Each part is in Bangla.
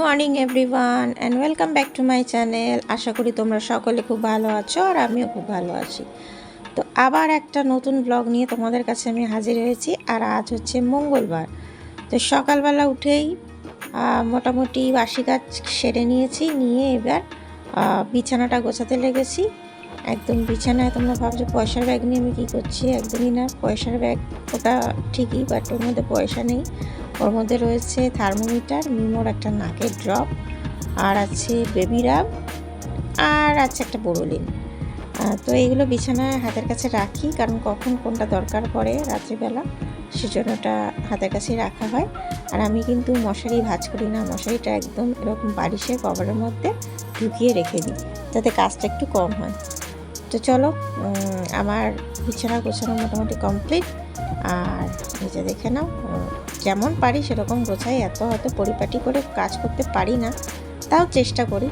Morning, everyone and welcome back to my channel আশা করি তোমরা সকলে খুব ভালো আছো আর আমিও খুব ভালো আছি। তো আবার একটা নতুন ব্লগ নিয়ে তোমাদের কাছে আমি হাজির হয়েছি আর আজ হচ্ছে মঙ্গলবার। তো সকালবেলা উঠেই মোটামুটি বাসি কাজ সেরে নিয়েছি, নিয়ে এবার বিছানাটা গোছাতে লেগেছি। একদম বিছানায় তোমরা ভাবছ পয়সার ব্যাগ নিয়ে আমি কী করছি? একদমই না, পয়সার ব্যাগ ওটা ঠিকই বাট ওর মধ্যে পয়সা নেই। ওর মধ্যে রয়েছে থার্মোমিটার, মিমোর একটা নাকের ড্রপ, আর আছে বেবি রাব, আর আছে একটা বোরোলিন। তো এইগুলো বিছানায় হাতের কাছে রাখি, কারণ কখন কোনটা দরকার পড়ে রাত্রিবেলা, সেজন্য ওটা হাতের কাছেই রাখা হয়। আর আমি কিন্তু মশারি ভাঁজ করি না, মশারিটা একদম এরকম বারিশের কভারের মধ্যে ঢুকিয়ে রেখে দিই, যাতে কাজটা একটু কম হয়। তো চলো আমার বিছানা গোছানো মোটামুটি কমপ্লিট, আর যে দেখে নাও যেমন পারি সেরকম গোছাই, এত হয়তো পরিপাটি করে কাজ করতে পারি না, তাও চেষ্টা করি।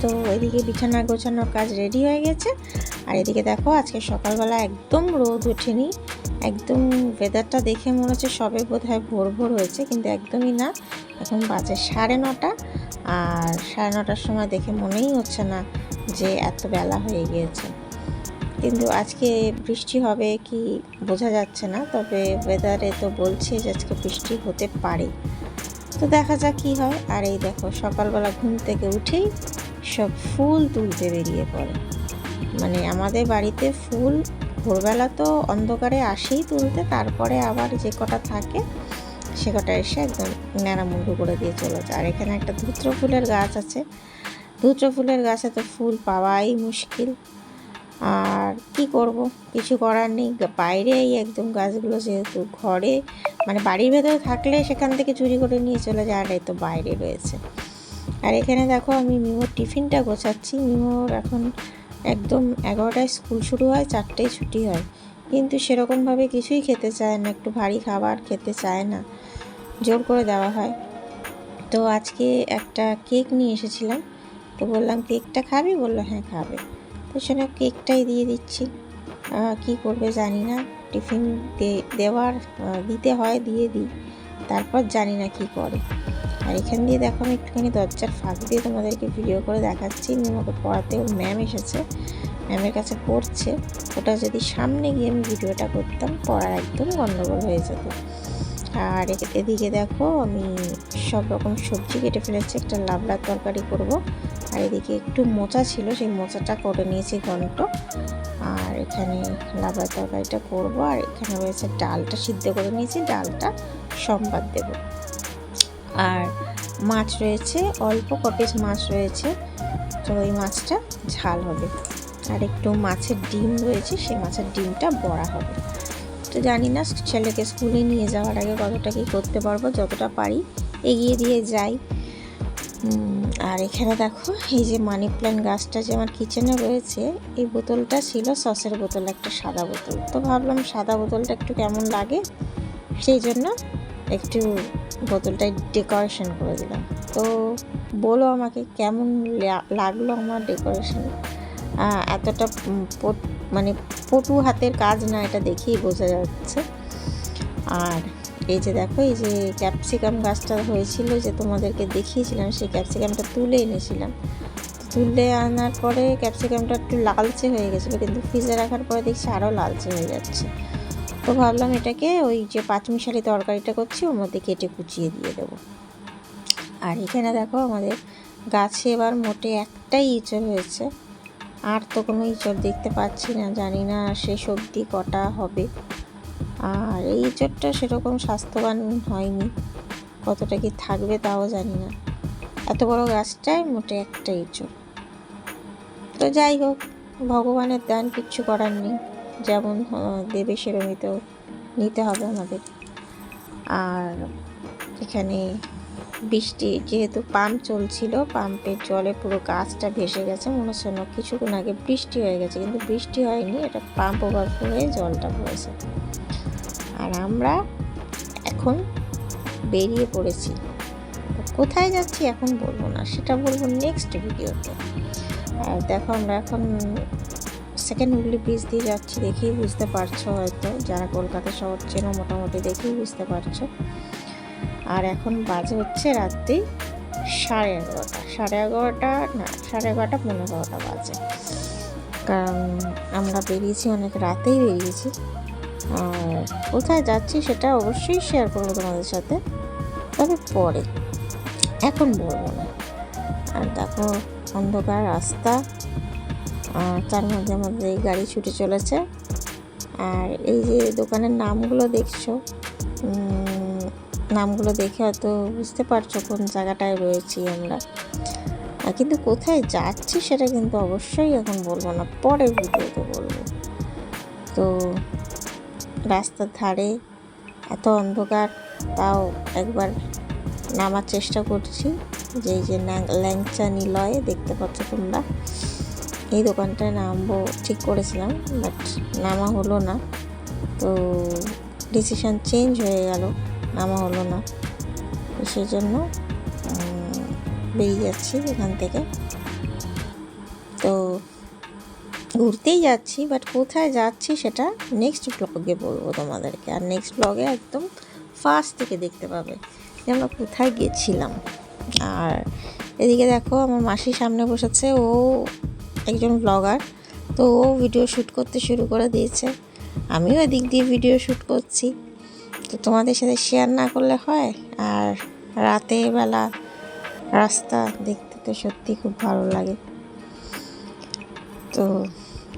তো এদিকে বিছানা গোছানোর কাজ রেডি হয়ে গেছে। আর এদিকে দেখো, আজকে সকালবেলা একদম রোদ ওঠেনি। একদম ওয়েদারটা দেখে মনে হচ্ছে সবে বোধ হয় ভোর ভোর হয়েছে, কিন্তু একদমই না। এখন বাজে সাড়ে নটা। আর সাড়ে নটার সময় দেখে মনেই হচ্ছে না যে এত বেলা হয়ে গিয়েছে। কিন্তু আজকে বৃষ্টি হবে কি বোঝা যাচ্ছে না, তবে ওয়েদারে তো বলছে যে আজকে বৃষ্টি হতে পারে। তো দেখা যাক কি হয়। আর এই দেখো, সকালবেলা ঘুম থেকে উঠেই সব ফুল তুলতে বেরিয়ে পড়ে। মানে আমাদের বাড়িতে ফুল ভোরবেলা তো অন্ধকারে আসেই তুলতে, তারপরে আবার যে কটা থাকে সে কটা এসে একদম ন্যাড়ামুন্ডু করে দিয়ে চলে যায়। আর এখানে একটা ধুত্র ফুলের গাছ আছে। ধুত্র ফুলের গাছে তো ফুল পাওয়াই মুশকিল। আর কি করব? কিছু করার নেই। বাইরেই একদম গাছগুলো যেহেতু ঘরে মানে বাড়ির ভেতরে থাকলে সেখান থেকে চুরি করে নিয়ে চলে যায় আর তো বাইরে রয়েছে। আর এখানে দেখো আমি মিমোর টিফিনটা গোছাচ্ছি। মিমোর এখন একদম এগারোটায় স্কুল শুরু হয়, চারটেয় ছুটি হয়। কিন্তু সেরকমভাবে কিছুই খেতে চায় না, একটু ভারী খাবার খেতে চায় না। জোর করে দেওয়া হয়। তো আজকে একটা কেক নিয়ে এসেছিলাম। তো বললাম, কেকটা খাবি? বলল হ্যাঁ খাবে। সেটা কেকটাই দিয়ে দিচ্ছি। কি করবে জানি না। টিফিন দেওয়ার দিতে হয়, দিয়ে দিই। তারপর জানি না কি করে। আর এখান দিয়ে দেখো আমি একটুখানি দরজার ফাঁক দিয়ে তোমাদেরকে ভিডিও করে দেখাচ্ছি। আমাকে পড়াতে ওর ম্যাম এসেছে। ম্যামের কাছে পড়ছে। ওটা যদি সামনে গিয়ে আমি ভিডিওটা করতাম, পড়ার একদম গন্ডগোল হয়ে যেত। আর এদিকে দেখো আমি সব রকম সবজি কেটে ফেলেছি। একটা লাবড়ার তরকারি করব। আর এদিকে একটু মোচা ছিল, সেই মোচাটা করে নিয়েছি ঘন্ট। আর এখানে লাবড়ার তরকারিটা করব, আর এখানে রয়েছে ডালটা সিদ্ধ করে নিয়েছি, ডালটা সম্বাদ দেব। আর মাছ রয়েছে, অল্প কপিস মাছ রয়েছে, তো ওই মাছটা ঝাল হবে। আর একটু মাছের ডিম রয়েছে, সেই মাছের ডিমটা বড়া হবে। তো জানি না, ছেলেকে স্কুলে নিয়ে যাওয়ার আগে কতটা কি করতে পারব, যতটা পারি এগিয়ে দিয়ে যাই। আর এখানে দেখো, এই যে মানি প্ল্যান্ট গাছটা যে আমার কিচেনে রয়েছে, এই বোতলটা ছিল সসের বোতল, একটা সাদা বোতল। তো ভাবলাম সাদা বোতলটা একটু কেমন লাগে? সেই জন্য একটু বোতলটায় ডেকোরেশন করে দিলাম। তো বলো আমাকে কেমন লাগল আমার ডেকোরেশন এতটা মানে পটু হাতের কাজ না, এটা দেখেই বোঝা যাচ্ছে। আর এই যে দেখো, এই যে ক্যাপসিকাম গাছটা হয়েছিল যে তোমাদেরকে দেখিয়েছিলাম, সেই ক্যাপসিকামটা তুলে এনেছিলাম। তুলে আনার পরে ক্যাপসিকামটা একটু লালচে হয়ে গেছিল, কিন্তু ফ্রিজে রাখার পরে দেখছি আরও লালচে হয়ে যাচ্ছে। তো ভাবলাম এটাকে ওই যে পাঁচমিশালি তরকারিটা করছি, ওর মধ্যে কেটে কুচিয়ে দিয়ে দেবো। আর এখানে দেখো আমাদের গাছে এবার মোটে একটাই ইঁচড় হয়েছে। আর তো কোনো ইঁচড় দেখতে পাচ্ছি না, জানি না সে সবজি কটা হবে। আর এই ইঁচড়টা সেরকম স্বাস্থ্যবান হয়নি। কতটা কি থাকবে তাও জানি না। এত বড় গাছটায় মোটে একটা ইঁচড় তো যাই হোক, ভগবানের দান কিচ্ছু করার নেই। যেমন দেবে সেরমই তো নিতে হবে আমাদের। আর এখানে বৃষ্টি, যেহেতু পাম্প চলছিল, পাম্পের জলে পুরো গাছটা ভেসে গেছে। মনে হচ্ছে না কিছুক্ষণ আগে বৃষ্টি হয়ে গেছে, কিন্তু বৃষ্টি হয়নি, এটা পাম্প ওভারফ্লো হয়ে জলটা পড়েছে আর আমরা এখন বেরিয়ে পড়েছি। কোথায় যাচ্ছি এখন বলব না, সেটা বলব নেক্সট ভিডিওতে আর দেখো আমরা এখন সেকেন্ড হুগলি ব্রিজ দিয়ে যাচ্ছি দেখেই বুঝতে পারছ হয়তো, যারা কলকাতা শহর চেনো মোটামুটি দেখেই বুঝতে পারছ। আর এখন বাজে হচ্ছে রাত্রি সাড়ে এগারোটা সাড়ে এগারোটা না, সাড়ে এগারোটা পনেরো এগারোটা বাজে। কারণ আমরা বেরিয়েছি অনেক রাতেই বেরিয়েছি। কোথায় যাচ্ছি সেটা অবশ্যই শেয়ার করব তোমাদের সাথে। তবে পরে, এখন বলব না। আর দেখো, অন্ধকার রাস্তা তার মধ্যে মধ্যে এই গাড়ি ছুটে চলেছে। আর এই যে দোকানের নামগুলো দেখছ নামগুলো দেখে হয়তো বুঝতে পারছ কোন জায়গাটায় রয়েছি আমরা। কিন্তু কোথায় যাচ্ছি সেটা কিন্তু অবশ্যই এখন বলব না পরে ভিডিওতে বলব। তো রাস্তার ধারে এত অন্ধকার, তাও একবার নামার চেষ্টা করছি। যে যে ল্যাংচা নিলয়ে, দেখতে পাচ্ছ তোমরা। এই দোকানটায় নামবো, ঠিক করেছিলাম বাট নামা হলো না। তো ডিসিশন চেঞ্জ হয়ে গেল, নামা হলো না। সেই জন্য বেরিয়ে যাচ্ছি এখান থেকে। তো ঘুরতেই যাচ্ছি বাট কোথায় যাচ্ছি সেটা নেক্সট ব্লগে বলব তোমাদেরকে। আর নেক্সট ব্লগে একদম ফার্স্ট থেকে দেখতে পাবে যে আমরা কোথায় গেছিলাম। আর এদিকে দেখো আমার মাসির সামনে বসেছে, ও একজন ব্লগার তো ও ভিডিও শ্যুট করতে শুরু করে দিয়েছে। আমিও এদিক দিয়ে ভিডিও শ্যুট করছি। তো তোমাদের সাথে শেয়ার না করলে হয়, আর রাতের বেলা রাস্তা দেখতে তো সত্যি খুব ভালো লাগে। তো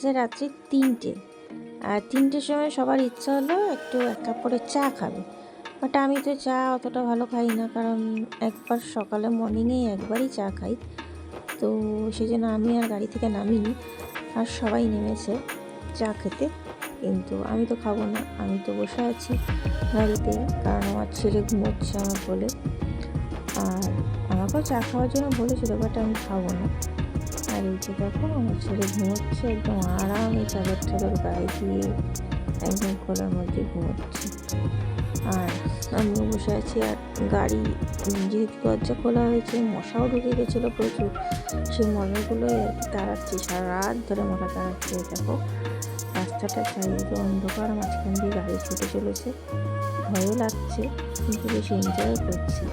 বাজে রাত্রি তিনটে। আর তিনটের সময় সবার ইচ্ছা হলো একটু এক কাপ করে চা খাবে। বাট আমি তো চা অতটা ভালো খাই না, কারণ একবার সকালে মর্নিংয়ে একবারই চা খাই। তো সেই জন্য আমি আর গাড়ি থেকে নামিনি, আর সবাই নেমেছে চা খেতে। কিন্তু আমি তো খাব না, আমি তো বসে আছি গাড়িতে, কারণ আমার ছেলে ঘুমোচ্ছে আমার বলে। আর আমাকেও চা খাওয়ার জন্য বলেছিল, বাট আমি খাব না। আর এই যে দেখো, আমার ছেলে ঘুমোচ্ছে, একদম আরামে চাদর চাদর গায়ে দিয়ে একদম খোলার মধ্যে ঘুমোচ্ছে। আর আমিও বসে আছি, আর গাড়ি যেহেতু দরজা খোলা হয়েছে, মশাও ঢুকে গেছিল প্রচুর। সেই মশাগুলো তাড়াচ্ছি সারা রাত ধরে মশা তাড়াচ্ছে দেখো। রাস্তাটা চারিদিকে অন্ধকার, মাঝখান দিয়ে গাড়ি ছুটে চলেছে। ভয়ও লাগছে, কিন্তু বেশ এনজয় করছি।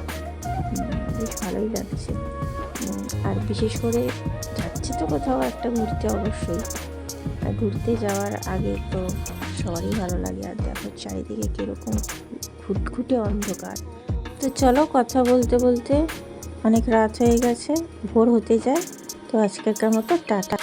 বেশ ভালোই লাগছে। আর বিশেষ করে তো কোথাও একটা ঘুরতে অবশ্যই। আর ঘুরতে যাওয়ার আগে তো সবারই ভালো লাগে, আর দেখো চারিদিকে কীরকম ঘুটঘুটে অন্ধকার। তো চলো কথা বলতে বলতে অনেক রাত হয়ে গেছে, ভোর হতে যায়, তো আজকেরকার মতো টাটা।